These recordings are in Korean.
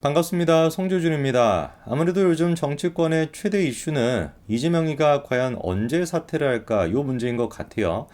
반갑습니다. 송조준입니다. 아무래도 요즘 정치권의 최대 이슈는 이재명이가 과연 언제 사퇴를 할까 요 문제인 것 같아요.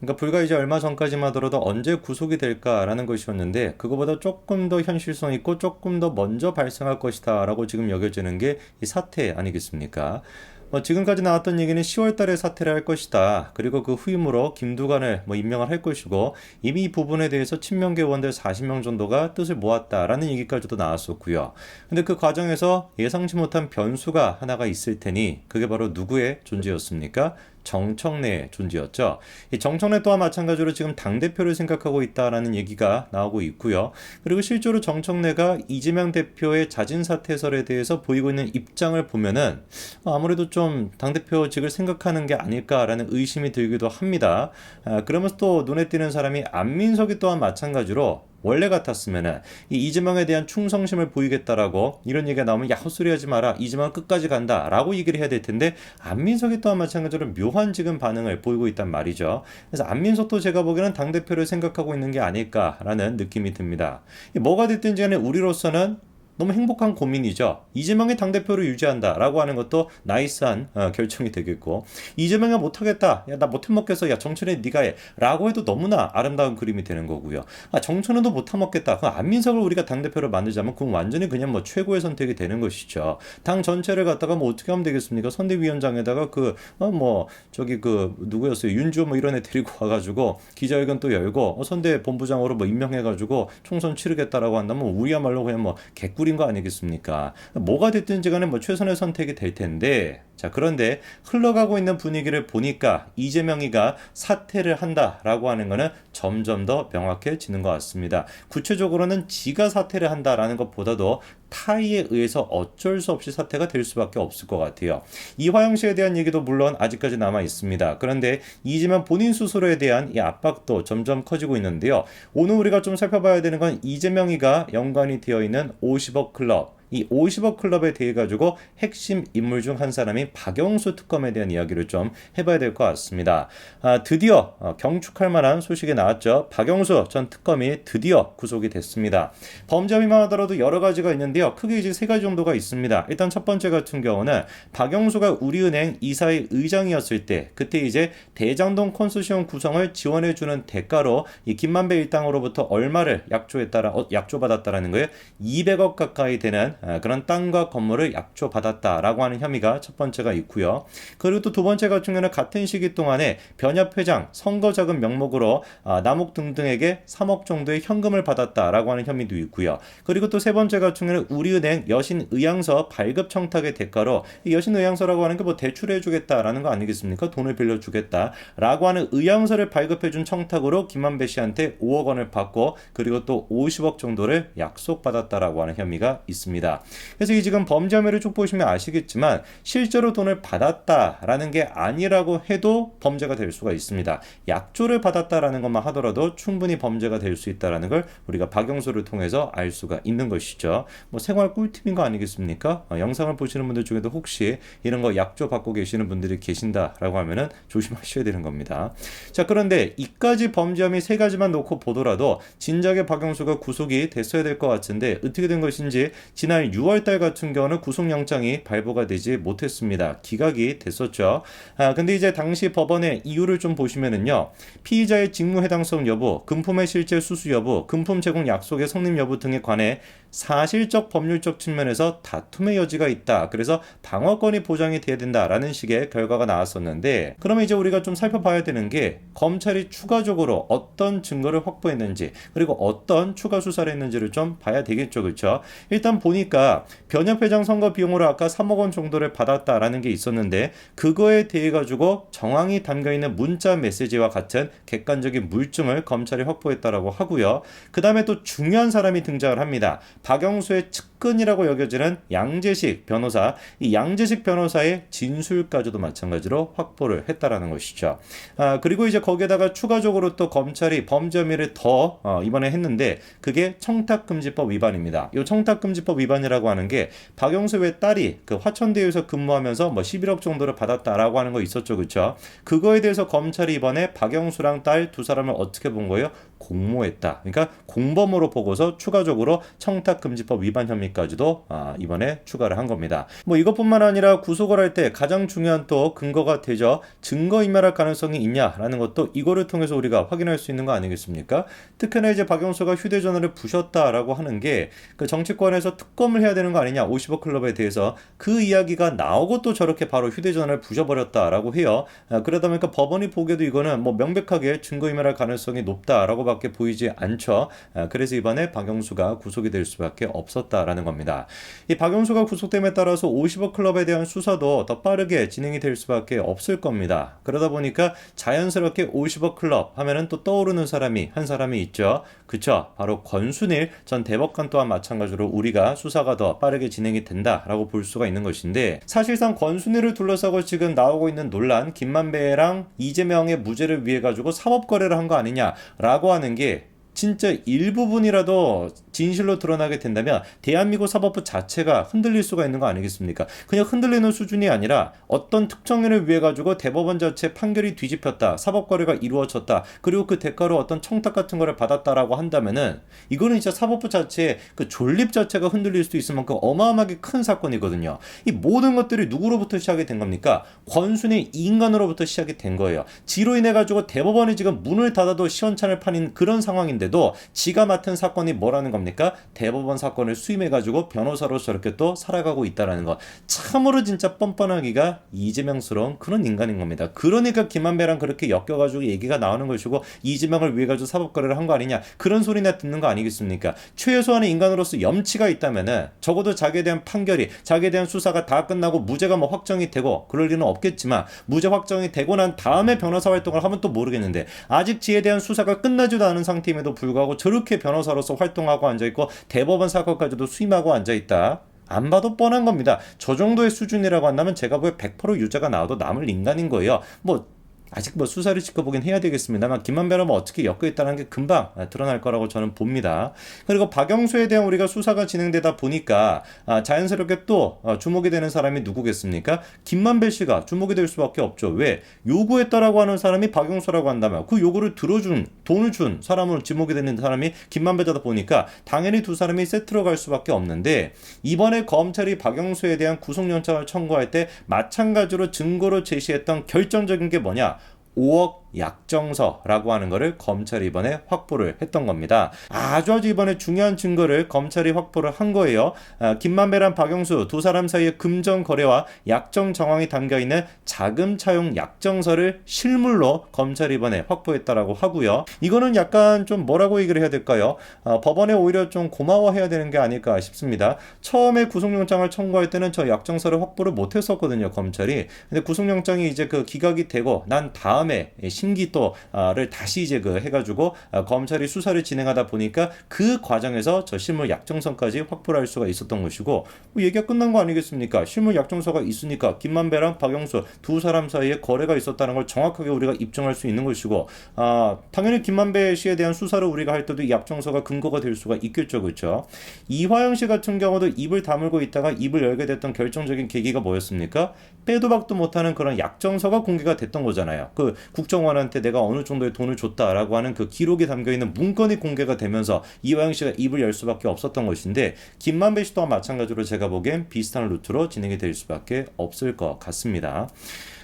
그러니까 불과 이제 얼마 전까지만 하더라도 언제 구속이 될까라는 것이었는데 그거보다 조금 더 현실성 있고 조금 더 먼저 발생할 것이다라고 지금 여겨지는 게 이 사퇴 아니겠습니까? 뭐 지금까지 나왔던 얘기는 10월 달에 사퇴를 할 것이다. 그리고 그 후임으로 김두관을 뭐 임명을 할 것이고 이미 이 부분에 대해서 친명계 의원들 40명 정도가 뜻을 모았다라는 얘기까지도 나왔었고요. 근데 그 과정에서 예상치 못한 변수가 하나가 있을 테니 그게 바로 누구의 존재였습니까? 정청래 존재였죠. 이 정청래 또한 마찬가지로 지금 당대표를 생각하고 있다라는 얘기가 나오고 있고요. 그리고 실제로 정청래가 이재명 대표의 자진 사퇴설에 대해서 보이고 있는 입장을 보면은 아무래도 좀 당대표직을 생각하는 게 아닐까라는 의심이 들기도 합니다. 아, 그러면서 또 눈에 띄는 사람이 안민석이 또한 마찬가지로 원래 같았으면은 이 이재명에 대한 충성심을 보이겠다라고 이런 얘기가 나오면 야 헛소리 하지 마라 이재명 끝까지 간다라고 얘기를 해야 될 텐데 안민석이 또한 마찬가지로 묘한 지금 반응을 보이고 있단 말이죠. 그래서 안민석도 제가 보기에는 당 대표를 생각하고 있는 게 아닐까라는 느낌이 듭니다. 뭐가 됐든지 간에 우리로서는 너무 행복한 고민이죠. 이재명의 당대표를 유지한다라고 하는 것도 나이스한 어, 결정이 되겠고 이재명이 못하겠다. 야 나 못해먹겠어. 야 정천에 네가 해. 라고 해도 너무나 아름다운 그림이 되는 거고요. 아 정천에도 못해먹겠다. 그 안민석을 우리가 당대표를 만들자면 그건 완전히 그냥 뭐 최고의 선택이 되는 것이죠. 당 전체를 갖다가 뭐 어떻게 하면 되겠습니까? 선대위원장에다가 그어뭐 저기 그 누구였어요? 윤주호 뭐 이런 애 데리고 와가지고 기자회견 또 열고 어, 선대 본부장으로 뭐 임명해가지고 총선 치르겠다라고 한다면 우리야말로 그냥 뭐 개꿀이 거 아니겠습니까? 뭐가 됐든지 간에 뭐 최선의 선택이 될 텐데 자, 그런데 흘러가고 있는 분위기를 보니까 이재명이가 사퇴를 한다라고 하는 것은 점점 더 명확해지는 것 같습니다. 구체적으로는 지가 사퇴를 한다라는 것보다도 타의에 의해서 어쩔 수 없이 사퇴가 될 수밖에 없을 것 같아요. 이화영 씨에 대한 얘기도 물론 아직까지 남아 있습니다. 그런데 이재명 본인 스스로에 대한 이 압박도 점점 커지고 있는데요. 오늘 우리가 좀 살펴봐야 되는 건 이재명이가 연관이 되어 있는 50억 클럽 이 50억 클럽에 대해 가지고 핵심 인물 중 한 사람인 박영수 특검에 대한 이야기를 좀 해봐야 될 것 같습니다. 아, 드디어 어, 경축할 만한 소식이 나왔죠. 박영수 전 특검이 드디어 구속이 됐습니다. 범죄 혐의만 하더라도 여러 가지가 있는데요. 크게 이제 세 가지 정도가 있습니다. 일단 첫 번째 같은 경우는 박영수가 우리은행 이사의 의장이었을 때 그때 이제 대장동 컨소시엄 구성을 지원해주는 대가로 이 김만배 일당으로부터 얼마를 약조했다라 어, 약조받았다라는 거예요. 200억 가까이 되는 아, 그런 땅과 건물을 약조받았다라고 하는 혐의가 첫 번째가 있고요. 그리고 또 두 번째 같은 경우는 같은 시기 동안에 변협 회장 선거 자금 명목으로 아, 남욱 등등에게 3억 정도의 현금을 받았다라고 하는 혐의도 있고요. 그리고 또 세 번째 같은 경우는 우리은행 여신의향서 발급 청탁의 대가로 여신의향서라고 하는 게 뭐 대출해 주겠다라는 거 아니겠습니까? 돈을 빌려 주겠다라고 하는 의향서를 발급해 준 청탁으로 김만배 씨한테 5억 원을 받고 그리고 또 50억 정도를 약속받았다라고 하는 혐의가 있습니다. 있습니다. 그래서 이 지금 범죄 혐의를 쭉 보시면 아시겠지만 실제로 돈을 받았다라는 게 아니라고 해도 범죄가 될 수가 있습니다. 약조를 받았다라는 것만 하더라도 충분히 범죄가 될 수 있다라는 걸 우리가 박영수를 통해서 알 수가 있는 것이죠. 뭐 생활 꿀팁인 거 아니겠습니까? 어, 영상을 보시는 분들 중에도 혹시 이런 거 약조 받고 계시는 분들이 계신다라고 하면은 조심하셔야 되는 겁니다. 자 그런데 이까지 범죄 혐의 세 가지만 놓고 보더라도 진작에 박영수가 구속이 됐어야 될 것 같은데 어떻게 된 것인지 지난 지난 6월달 같은 경우는 구속영장이 발부가 되지 못했습니다. 기각이 됐었죠. 아, 근데 이제 당시 법원의 이유를 좀 보시면은요. 피의자의 직무 해당성 여부, 금품의 실제 수수 여부, 금품 제공 약속의 성립 여부 등에 관해 사실적 법률적 측면에서 다툼의 여지가 있다. 그래서 방어권이 보장이 돼야 된다라는 식의 결과가 나왔었는데 그러면 이제 우리가 좀 살펴봐야 되는 게 검찰이 추가적으로 어떤 증거를 확보했는지 그리고 어떤 추가 수사를 했는지를 좀 봐야 되겠죠. 그렇죠? 일단 보니까 보니까 변협 회장 선거 비용으로 아까 3억 원 정도를 받았다라는 게 있었는데 그거에 대해 가지고 정황이 담겨 있는 문자 메시지와 같은 객관적인 물증을 검찰이 확보했다라고 하고요. 그 다음에 또 중요한 사람이 등장을 합니다. 박영수의 측 근이라고 여겨지는 양재식 변호사, 이 양재식 변호사의 진술까지도 마찬가지로 확보를 했다라는 것이죠. 아, 그리고 이제 거기에다가 추가적으로 또 검찰이 범죄 혐의를 더 어, 이번에 했는데 그게 청탁금지법 위반입니다. 이 청탁금지법 위반 위반이라고 하는 게 박영수의 딸이 그 화천대유에서 근무하면서 뭐 11억 정도를 받았다라고 하는 거 있었죠, 그렇죠? 그거에 대해서 검찰이 이번에 박영수랑 딸 두 사람을 어떻게 본 거예요? 공모했다. 그러니까 공범으로 보고서 추가적으로 청탁금지법 위반 혐의까지도 아, 이번에 추가를 한 겁니다. 뭐 이것뿐만 아니라 구속을 할 때 가장 중요한 또 근거가 되죠. 증거인멸할 가능성이 있냐라는 것도 이거를 통해서 우리가 확인할 수 있는 거 아니겠습니까? 특히나 이제 박영수가 휴대전화를 부셨다라고 하는 게 그 정치권에서 특검을 해야 되는 거 아니냐 50억 클럽에 대해서 그 이야기가 나오고 또 저렇게 바로 휴대전화를 부셔버렸다라고 해요. 아, 그러다 보니까 법원이 보기에도 이거는 뭐 명백하게 증거인멸할 가능성이 높다라고 밖에 보이지 않죠. 아, 그래서 이번에 박영수가 구속이 될 수밖에 없었다라는 겁니다. 이 박영수가 구속됨에 따라서 50억 클럽에 대한 수사도 더 빠르게 진행이 될 수밖에 없을 겁니다. 그러다 보니까 자연스럽게 50억 클럽 하면은 또 떠오르는 사람이 한 사람이 있죠. 그쵸? 바로 권순일 전 대법관 또한 마찬가지로 우리가 수사가 더 빠르게 진행이 된다라고 볼 수가 있는 것인데 사실상 권순일을 둘러싸고 지금 나오고 있는 논란 김만배랑 이재명의 무죄를 위해 가지고 사법 거래를 한 거 아니냐라고 하는 게 진짜 일부분이라도 진실로 드러나게 된다면 대한민국 사법부 자체가 흔들릴 수가 있는 거 아니겠습니까? 그냥 흔들리는 수준이 아니라 어떤 특정인을 위해 가지고 대법원 자체 판결이 뒤집혔다, 사법 거래가 이루어졌다, 그리고 그 대가로 어떤 청탁 같은 거를 받았다라고 한다면은 이거는 진짜 사법부 자체의 그 존립 자체가 흔들릴 수도 있을 만큼 어마어마하게 큰 사건이거든요. 이 모든 것들이 누구로부터 시작이 된 겁니까? 권순의 인간으로부터 시작이 된 거예요. 지로 인해 가지고 대법원이 지금 문을 닫아도 시원찮을 판인 그런 상황인데 도 지가 맡은 사건이 뭐라는 겁니까? 대법원 사건을 수임해 가지고 변호사로 저렇게 또 살아가고 있다라는 거. 참으로 진짜 뻔뻔하기가 이재명스러운 그런 인간인 겁니다. 그러니까 김한배랑 그렇게 엮여가지고 얘기가 나오는 것이고 이재명을 위해 가지고 사법거래를 한 거 아니냐 그런 소리나 듣는 거 아니겠습니까? 최소한의 인간으로서 염치가 있다면은 적어도 자기에 대한 판결이 자기에 대한 수사가 다 끝나고 무죄가 뭐 확정이 되고 그럴 리는 없겠지만 무죄 확정이 되고 난 다음에 변호사 활동을 하면 또 모르겠는데 아직 지에 대한 수사가 끝나지도 않은 상태임에도 불구하고 저렇게 변호사로서 활동하고 앉아 있고 대법원 사건까지도 수임하고 앉아 있다. 안 봐도 뻔한 겁니다. 저 정도의 수준이라고 한다면 제가 보기에 100% 유죄가 나와도 남을 인간인 거예요. 뭐 아직 뭐 수사를 지켜보긴 해야 되겠습니다만 김만배라면 어떻게 엮여 있다는 게 금방 드러날 거라고 저는 봅니다. 그리고 박영수에 대한 우리가 수사가 진행되다 보니까 아, 자연스럽게 또 어, 주목이 되는 사람이 누구겠습니까? 김만배 씨가 주목이 될 수밖에 없죠. 왜? 요구했다라고 하는 사람이 박영수라고 한다면 그 요구를 들어준 돈을 준 사람으로 지목이 되는 사람이 김만배다 보니까 당연히 두 사람이 세트로 갈 수밖에 없는데 이번에 검찰이 박영수에 대한 구속영장을 청구할 때 마찬가지로 증거로 제시했던 결정적인 게 뭐냐? 5억 약정서라고 하는 것을 검찰이 이번에 확보를 했던 겁니다. 아주 아주 이번에 중요한 증거를 검찰이 확보를 한 거예요. 아, 김만배랑 박영수 두 사람 사이의 금전 거래와 약정 정황이 담겨 있는 자금 차용 약정서를 실물로 검찰이 이번에 확보했다라고 하고요. 이거는 약간 좀 뭐라고 얘기를 해야 될까요? 아, 법원에 오히려 좀 고마워해야 되는 게 아닐까 싶습니다. 처음에 구속영장을 청구할 때는 저 약정서를 확보를 못했었거든요, 검찰이. 근데 구속영장이 이제 그 기각이 되고 난 다음에 신기또를 다시 이제 그 해가지고 아, 검찰이 수사를 진행하다 보니까 그 과정에서 저 실물 약정서까지 확보를 할 수가 있었던 것이고 뭐 얘기가 끝난 거 아니겠습니까? 실물 약정서가 있으니까 김만배랑 박영수 두 사람 사이에 거래가 있었다는 걸 정확하게 우리가 입증할 수 있는 것이고 아 당연히 김만배 씨에 대한 수사를 우리가 할 때도 이 약정서가 근거가 될 수가 있겠죠, 그렇죠? 이화영 씨 같은 경우도 입을 다물고 있다가 입을 열게 됐던 결정적인 계기가 뭐였습니까? 빼도 박도 못하는 그런 약정서가 공개가 됐던 거잖아요. 그 국정원 한테 내가 어느 정도의 돈을 줬다라고 하는 그 기록이 담겨 있는 문건이 공개가 되면서 이화영 씨가 입을 열 수밖에 없었던 것인데 김만배 씨 또한 마찬가지로 제가 보기엔 비슷한 루트로 진행이 될 수밖에 없을 것 같습니다.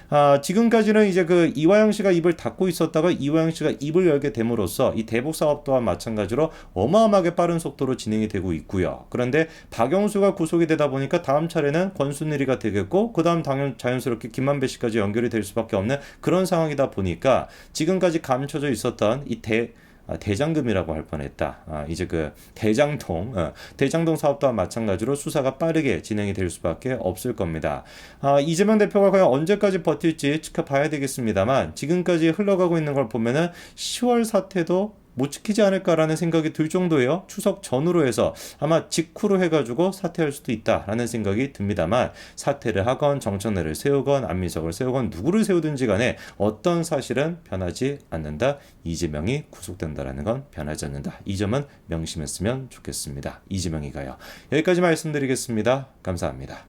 아, 지금까지는 이제 그 이화영 씨가 입을 닫고 있었다가 이화영 씨가 입을 열게 됨으로써 이 대북 사업 또한 마찬가지로 어마어마하게 빠른 속도로 진행이 되고 있고요. 그런데 박영수가 구속이 되다 보니까 다음 차례는 권순일이가 되겠고 그 다음 당연 자연스럽게 김만배 씨까지 연결이 될 수밖에 없는 그런 상황이다 보니까 지금까지 감춰져 있었던 이대 아, 대장금이라고 할 뻔했다. 아, 이제 그 대장동, 어, 대장동 사업도와 마찬가지로 수사가 빠르게 진행이 될 수밖에 없을 겁니다. 아, 이재명 대표가 과연 언제까지 버틸지 지켜봐야 되겠습니다만 지금까지 흘러가고 있는 걸 보면은 10월 사태도 못 지키지 않을까라는 생각이 들 정도예요. 추석 전후로 해서 아마 직후로 해가지고 사퇴할 수도 있다라는 생각이 듭니다만 사퇴를 하건 정청래를 세우건 안민석을 세우건 누구를 세우든지 간에 어떤 사실은 변하지 않는다. 이재명이 구속된다라는 건 변하지 않는다. 이 점은 명심했으면 좋겠습니다. 이재명이 가요. 여기까지 말씀드리겠습니다. 감사합니다.